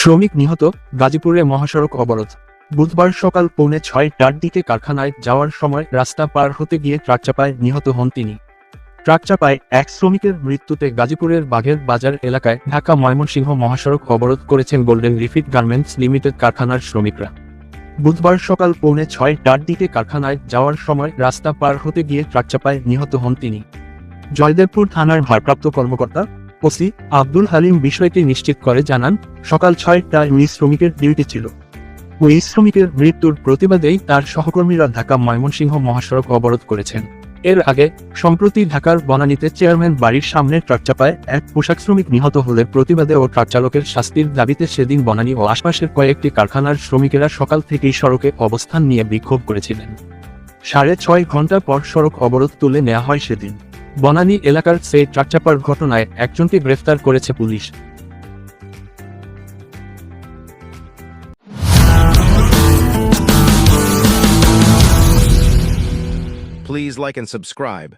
শ্রমিক নিহত গাজীপুরে মহাসড়ক অবরোধ। বুধবার সকাল পৌনে ছয়টার দিকে কারখানায় যাওয়ার সময় রাস্তা পার হতে গিয়ে ট্রাক চাপায় নিহত হন তিনি। ট্রাক চাপায় এক শ্রমিকের মৃত্যুতে গাজীপুরের বাঘের বাজার এলাকায় ঢাকা ময়মনসিংহ মহাসড়ক অবরোধ করেছেন গোল্ডেন রিফিট গার্মেন্টস লিমিটেড কারখানার শ্রমিকরা। বুধবার সকাল পৌনে ছয়টার দিকে কারখানায় যাওয়ার সময় রাস্তা পার হতে গিয়ে ট্রাক চাপায় নিহত হন তিনি। জয়দেবপুর থানার ভারপ্রাপ্ত কর্মকর্তা ওসি আব্দুল হালিম বিষয়টি নিশ্চিত করে জানান, সকাল ছয়টায় ওই শ্রমিকের ডিউটি ছিল। ওই শ্রমিকের মৃত্যুর প্রতিবাদেই তার সহকর্মীরা ঢাকা ময়মনসিংহ মহাসড়ক অবরোধ করেছেন। এর আগে, সম্প্রতি ঢাকার বনানীতে চেয়ারম্যান বাড়ির সামনে ট্রাক চাপায় এক পোশাক শ্রমিক নিহত হলে প্রতিবাদে ও ট্রাক চালকের শাস্তির দাবিতে সেদিন বনানী ও আশপাশের কয়েকটি কারখানার শ্রমিকেরা সকাল থেকেই সড়কে অবস্থান নিয়ে বিক্ষোভ করেছিলেন। সাড়ে ছয় ঘণ্টা পর সড়ক অবরোধ তুলে নেওয়া হয় সেদিন। বনানী এলাকার সেই ট্রাকচাপার ঘটনায় একজনকে গ্রেফতার করেছে police Please like and subscribe.